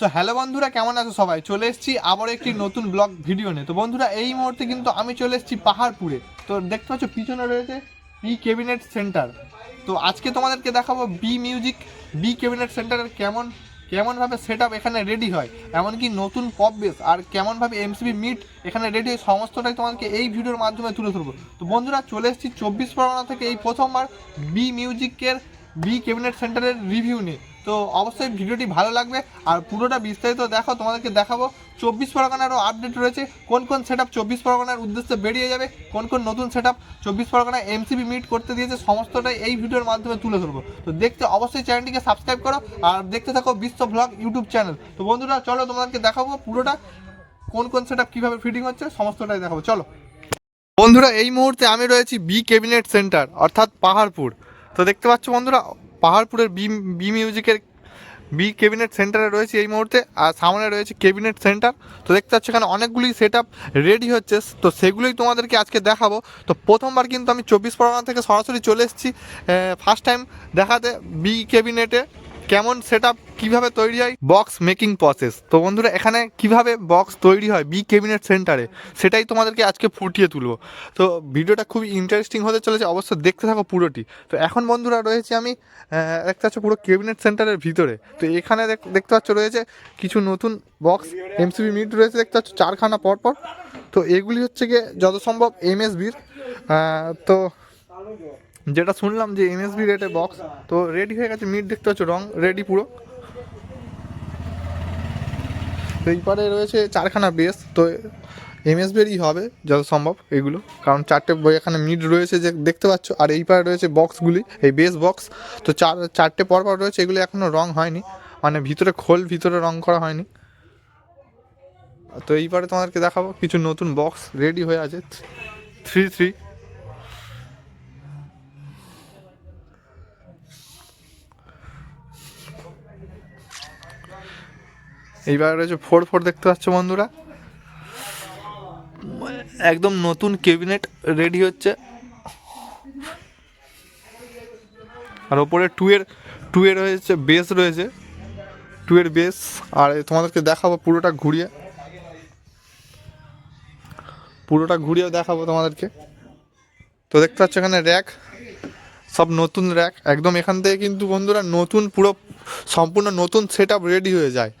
So hello বন্ধুরা, কেমন আছো সবাই? চলে এসেছি আবার একটি নতুন ব্লগ ভিডিও নিয়ে। তো বন্ধুরা, এই মুহূর্তে কিন্তু আমি চলে এসেছি পাহাড়পুরে। তো দেখতে পাচ্ছ, পিছনে রয়েছে বি ক্যাবিনেট সেন্টার তো আজকে তোমাদেরকে দেখাবো বি মিউজিক বি ক্যাবিনেট সেন্টারের কেমন, কেমনভাবে সেট আপ এখানে রেডি হয়, এমনকি নতুন পপ বেস আর কেমনভাবে এমসিবি মিট এখানে রেডি হয়, সমস্তটাই তোমাদেরকে এই ভিডিওর মাধ্যমে তুলে ধরবো। তো বন্ধুরা, চলে এসেছি চব্বিশ পরগনা থেকে এই প্রথমবার বি মিউজিকের বি ক্যাবিনেট সেন্টারের রিভিউ নিয়ে। তো অবশ্যই ভিডিওটি ভালো লাগবে। আর পুরোটা বিস্তারিত দেখো, তোমাদেরকে দেখাবো। চব্বিশ পরগনারও আপডেট রয়েছে। কোন কোন সেট আপ চব্বিশ পরগনার উদ্দেশ্যে বেরিয়ে যাবে, কোন কোন নতুন সেট আপ চব্বিশ পরগনায় এমসিবি মিট করতে দিয়েছে, সমস্তটাই এই ভিডিওর মাধ্যমে তুলে ধরবো। তো দেখতে অবশ্যই চ্যানেলটিকে সাবস্ক্রাইব করো, আর দেখতে থাকো বিশ্ব ব্লগ ইউটিউব চ্যানেল তো বন্ধুরা, চলো তোমাদেরকে দেখাবো পুরোটা, কোন কোন সেট আপ কীভাবে ফিটিং হচ্ছে, সমস্তটাই দেখাবো। চলো। বন্ধুরা, এই মুহূর্তে আমি রয়েছি বি ক্যাবিনেট সেন্টার অর্থাৎ পাহাড়পুর। তো দেখতে পাচ্ছ বন্ধুরা পাহাড়পুরের বি বি মিউজিকের বি ক্যাবিনেট সেন্টারে রয়েছে এই মুহূর্তে, আর সামনে রয়েছে ক্যাবিনেট সেন্টার তো দেখতে পাচ্ছ এখানে অনেকগুলি সেট রেডি হচ্ছে। তো সেগুলোই তোমাদেরকে আজকে দেখাবো। তো প্রথমবার কিন্তু আমি চব্বিশ পরগনা থেকে সরাসরি চলে এসেছি ফার্স্ট টাইম দেখাতে বি ক্যাবিনেটে কেমন সেট কীভাবে তৈরি হয় বক্স মেকিং প্রসেস তো বন্ধুরা, এখানে কীভাবে বক্স তৈরি হয় বি ক্যাবিনেট সেন্টারে সেটাই তোমাদেরকে আজকে ফুটিয়ে তুলবো। তো ভিডিওটা খুবই ইন্টারেস্টিং হতে চলেছে, অবশ্যই দেখতে থাকো পুরোটি। তো এখন বন্ধুরা রয়েছে আমি দেখতে পাচ্ছ পুরো ক্যাবিনেট সেন্টারের ভিতরে। তো এখানে দেখ- দেখতে পাচ্ছ রয়েছে কিছু নতুন বক্স এমসিবি মিট রয়েছে, দেখতে পাচ্ছ চারখানা পরপর। তো এগুলি হচ্ছে গিয়ে যত সম্ভব এমএসবির তো যেটা শুনলাম যে এমএসবি রেটে বক্স তো রেডি হয়ে গেছে মিট দেখতে পাচ্ছ, রং রেডি পুরো। তো এই পারে রয়েছে চারখানা বেস তো এমএসবিরই হবে যত সম্ভব এগুলো, কারণ চারটে এখানে মিড রয়েছে যে দেখতে পাচ্ছ, আর এই পারে রয়েছে বক্সগুলি এই বেস বক্স তো চার, চারটে পর পর রয়েছে, এগুলো এখনও রং হয়নি মানে ভিতরে খোল, ভিতরে রং করা হয়নি। তো এই পারে তোমাদেরকে দেখাবো, কিছু নতুন বক্স রেডি হয়ে আছে থ্রি থ্রি এইবার রয়েছে ফোর ফোর দেখতে পাচ্ছ বন্ধুরা? একদম নতুন ক্যাবিনেট রেডি হচ্ছে। আর ওপরে টু এর টু এর রয়েছে বেস রয়েছে। টু এর বেস। আর তোমাদেরকে দেখাবো পুরোটা ঘুরিয়ে। পুরোটা ঘুরিয়েও দেখাবো তোমাদেরকে। তো দেখতে পাচ্ছ এখানে র্যাক, সব নতুন র্যাক। একদম এখান থেকে কিন্তু বন্ধুরা নতুন পুরো, সম্পূর্ণ নতুন সেট আপ রেডি হয়ে যায়।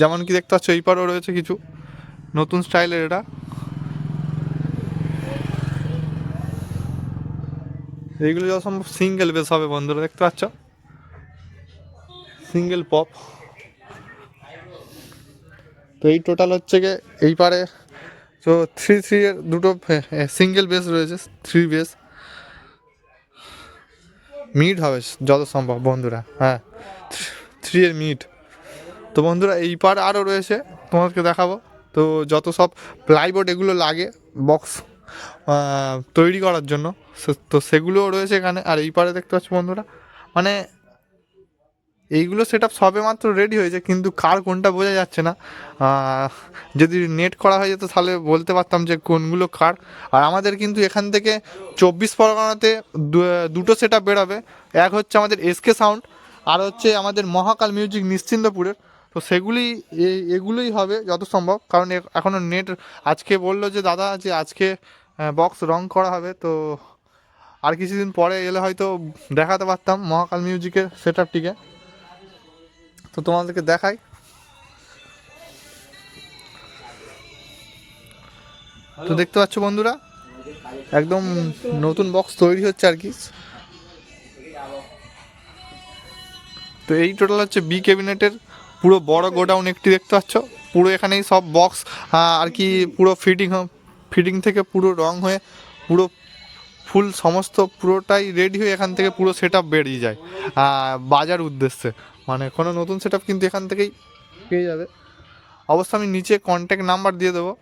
যেমন কি দেখতে পাচ্ছ, এই পারেও রয়েছে কিছু। নতুন স্টাইলের এটা। এইগুলো যত সম্ভব সিঙ্গেল বেস হবে বন্ধুরা, দেখতে পাচ্ছ? সিঙ্গেল পপ তো এই টোটাল হচ্ছে গিয়ে এই পারে, তো থ্রি থ্রি এর দুটো সিঙ্গেল বেস রয়েছে থ্রি বেস মিড হবে, যত সম্ভব বন্ধুরা হ্যাঁ থ্রি এর মিড তো বন্ধুরা, এই পার আরও রয়েছে, তোমাদেরকে দেখাবো। তো যত সব প্লাইবোর্ড এগুলো লাগে বক্স তৈরি করার জন্য তো সেগুলোও রয়েছে এখানে। আর এই পারে দেখতে পাচ্ছ বন্ধুরা মানে এইগুলো সেট আপ সবে মাত্র রেডি হয়েছে, কিন্তু কার কোনটা বোঝা যাচ্ছে না। যদি নেট করা হয়ে যেত তাহলে বলতে পারতাম যে কোনগুলো কার। আর আমাদের কিন্তু এখান থেকে চব্বিশ পরগনাতে দুটো সেট আপ বেরোবে। এক হচ্ছে আমাদের এসকে সাউন্ড আর হচ্ছে আমাদের মহাকাল মিউজিক নিশ্চিন্দপুরের। তো সেগুলি এ- এগুলোই হবে যত সম্ভব কারণ এখনও নেট আজকে বলল যে দাদা যে আজকে বক্স রং করা হবে। তো আর কিছুদিন পরে এলে হয়তো দেখাতে পারতাম মহাকাল মিউজিকের সেট আপটিকে তো তোমাদেরকে দেখাই। তো দেখতে পাচ্ছ বন্ধুরা একদম নতুন বক্স তৈরি হচ্ছে আর কি। তো এই টোটাল হচ্ছে বি ক্যাবিনেটের পুরো বড় গোডাউন একটি দেখতে পাচ্ছ। পুরো এখানেই সব বক্স আর কি পুরো ফিটিং ফিটিং থেকে পুরো রং হয়ে পুরো ফুল সমস্ত পুরোটাই রেডি হয়ে এখান থেকে পুরো সেট বেরিয়ে যায়। বাজার উদ্দেশ্যে। মানে কোনো নতুন সেট কিন্তু এখান থেকেই পেয়ে যাবে। অবশ্য আমি নিচে কন্ট্যাক্ট নাম্বার দিয়ে দেবো।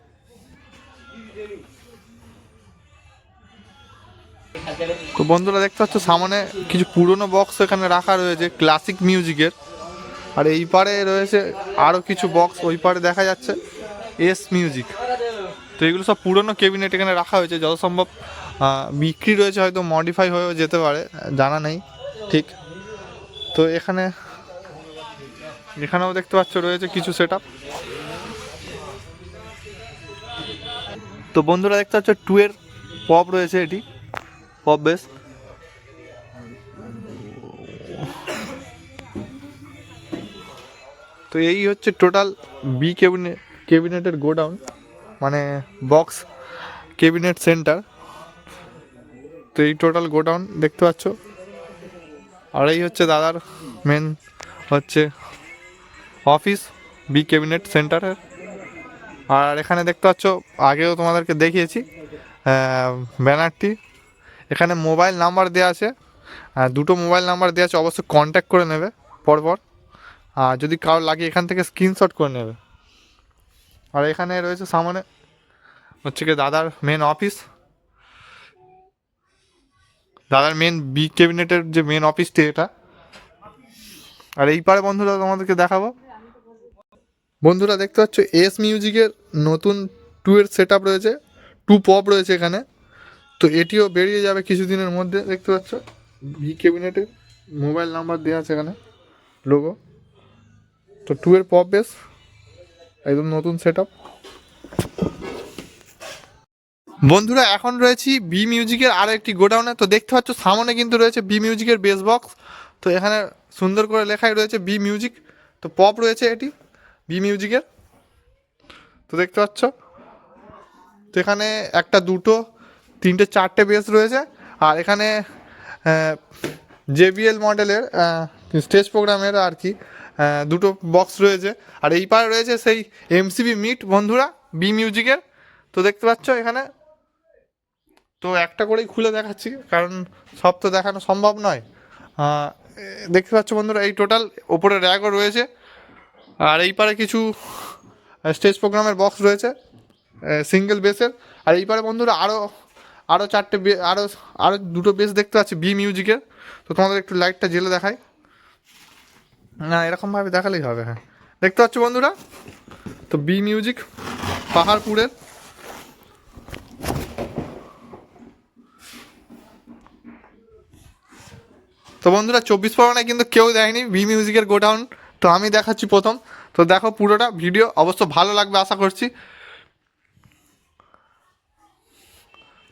বন্ধুরা দেখতে পাচ্ছ, সামনে কিছু পুরনো বক্স এখানে রাখা রয়েছে ক্লাসিক মিউজিকের আর এই পারে রয়েছে আরও কিছু বক্স ওই পারে দেখা যাচ্ছে এস মিউজিক তো এগুলো সব পুরনো ক্যাবিনেট এখানে রাখা হয়েছে, যত সম্ভব বিক্রি রয়েছে হয়তো মডিফাই হয়েও যেতে পারে, জানা নেই, ঠিক। তো এখানে, এখানেও দেখতে পাচ্ছ রয়েছে কিছু সেট তো বন্ধুরা, দেখতে পাচ্ছ টু এর পপ রয়েছে এটি পপ বেস তো এই হচ্ছে টোটাল বি কেবিনেট কেবিনেটের গোডাউন মানে বক্স কেবিনেট সেন্টার তো এই টোটাল গোডাউন দেখতে পাচ্ছ। আর এই হচ্ছে দাদার মেন হচ্ছে অফিস বি ক্যাবিনেট সেন্টারের আর এখানে দেখতে পাচ্ছ, আগেও তোমাদেরকে দেখিয়েছি ব্যানারটি। এখানে মোবাইল নাম্বার দেওয়া আছে। দুটো মোবাইল নাম্বার দেওয়া আছে, অবশ্যই কন্ট্যাক্ট করে নেবে, পরপর। আর যদি কারও লাগে এখান থেকে স্ক্রিনশট করে নেবে। আর এখানে রয়েছে সামনে হচ্ছে কি দাদার মেন অফিস দাদার মেন বি ক্যাবিনেটের যে মেন অফিসটি এটা। আর এই পারে বন্ধুরা তোমাদেরকে দেখাবো। বন্ধুরা দেখতে পাচ্ছ এস মিউজিকের নতুন টু এর সেট আপ রয়েছে। টু পপ রয়েছে এখানে। তো এটিও বেরিয়ে যাবে কিছুদিনের মধ্যে, দেখতে পাচ্ছ। বি ক্যাবিনেটের মোবাইল নাম্বার দেওয়া আছে এখানে লোগো তো টু এর পপ বেস একদম নতুন সেট বন্ধুরা, এখন রয়েছি বি মিউজিকের আরও একটি গোডাউনে। তো দেখতে পাচ্ছ, সামনে কিন্তু রয়েছে বি মিউজিকের বেস বক্স তো এখানে সুন্দর করে লেখাই রয়েছে বি মিউজিক তো পপ রয়েছে এটি বি মিউজিকের তো দেখতে পাচ্ছ, তো এখানে একটা, দুটো, তিনটে, চারটে বেস রয়েছে। আর এখানে জেবিএল মডেলের স্টেজ প্রোগ্রামের আর কি। দুটো বক্স রয়েছে। আর এই পারে রয়েছে সেই এমসিবি মিট বন্ধুরা বি মিউজিকের তো দেখতে পাচ্ছ এখানে? তো একটা করেই খুলে দেখাচ্ছি, কারণ সব তো দেখানো সম্ভব নয়। দেখতে পাচ্ছ বন্ধুরা, এই টোটাল ওপরে র্যাগও রয়েছে। আর এই পারে কিছু স্টেজ প্রোগ্রামের বক্স রয়েছে সিঙ্গেল বেসের আর এই পারে বন্ধুরা আরও আরও চারটে আরও আরও দুটো বেস দেখতে পাচ্ছি বি মিউজিকের তো তোমাদের একটু লাইটটা জেলে দেখাই। না এরকমভাবে দেখালেই হবে হ্যাঁ। দেখতে পাচ্ছ বন্ধুরা? তো বি মিউজিক পাহাড়পুরের। তো বন্ধুরা, চব্বিশ পরগনায় কিন্তু কেউ দেয়নি বি মিউজিকের গোডাউন। তো আমি দেখাচ্ছি প্রথম। তো দেখো পুরোটা ভিডিও, অবশ্য ভালো লাগবে আশা করছি।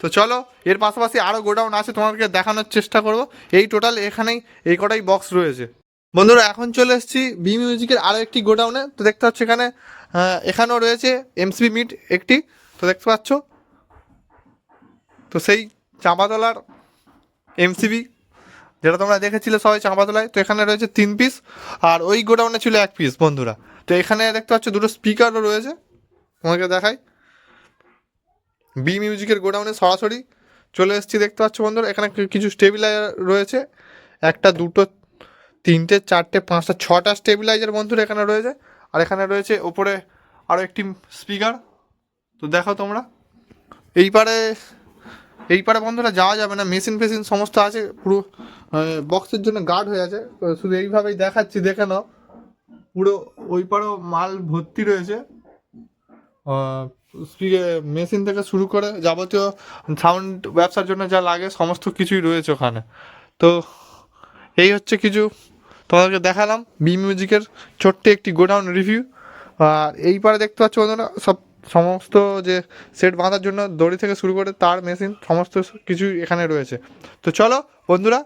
তো চলো, এর পাশাপাশি আরও গোডাউন আছে, তোমাদেরকে দেখানোর চেষ্টা করব। এই টোটাল এখানেই, এই কটাই বক্স রয়েছে। বন্ধুরা, এখন চলে এসেছি বি মিউজিকের আরও একটি গোডাউনে। তো দেখতে পাচ্ছ এখানে এখানেও রয়েছে এমসিবি মিট একটি। তো দেখতে পাচ্ছ? তো সেই চাঁপাতলার এমসিবি যেটা তোমরা দেখেছিলে সবাই চাঁপাতলায়, তো এখানে রয়েছে তিন পিস আর ওই গোডাউনে ছিল এক পিস বন্ধুরা। তো এখানে দেখতে পাচ্ছ দুটো স্পিকারও রয়েছে। তোমাকে দেখাই। বি মিউজিকের গোডাউনে সরাসরি চলে এসেছি, দেখতে পাচ্ছ বন্ধুরা। এখানে কিছু স্টেবিলাইজার রয়েছে। একটা, দুটো তিনটে, চারটে, পাঁচটা, ছটা স্টেবিলাইজার বন্ধুরা এখানে রয়েছে। আর এখানে রয়েছে ওপরে আরও একটি স্পিকার তো দেখো তোমরা। এই পারে এই পারে বন্ধুরা যাওয়া যাবে না। মেশিন ফেসিন সমস্ত আছে। পুরো বক্সের জন্য গার্ড হয়ে আছে। শুধু এইভাবেই দেখাচ্ছি, দেখে নাও। পুরো ওই পারেও মাল ভর্তি রয়েছে। মেশিন থেকে শুরু করে যাবতীয় সাউন্ড ব্যবসার জন্য যা লাগে, সমস্ত কিছুই রয়েছে ওখানে। তো এই হচ্ছে কিছু তোমাদেরকে দেখালাম বি মিউজিকের ছোট্ট একটি গোডাউন রিভিউ আর এই পারে দেখতে পাচ্ছ বন্ধুরা, সব সমস্ত যে সেট বাঁধার জন্য দড়ি থেকে শুরু করে তার মেশিন সমস্ত কিছু এখানে রয়েছে। তো চলো বন্ধুরা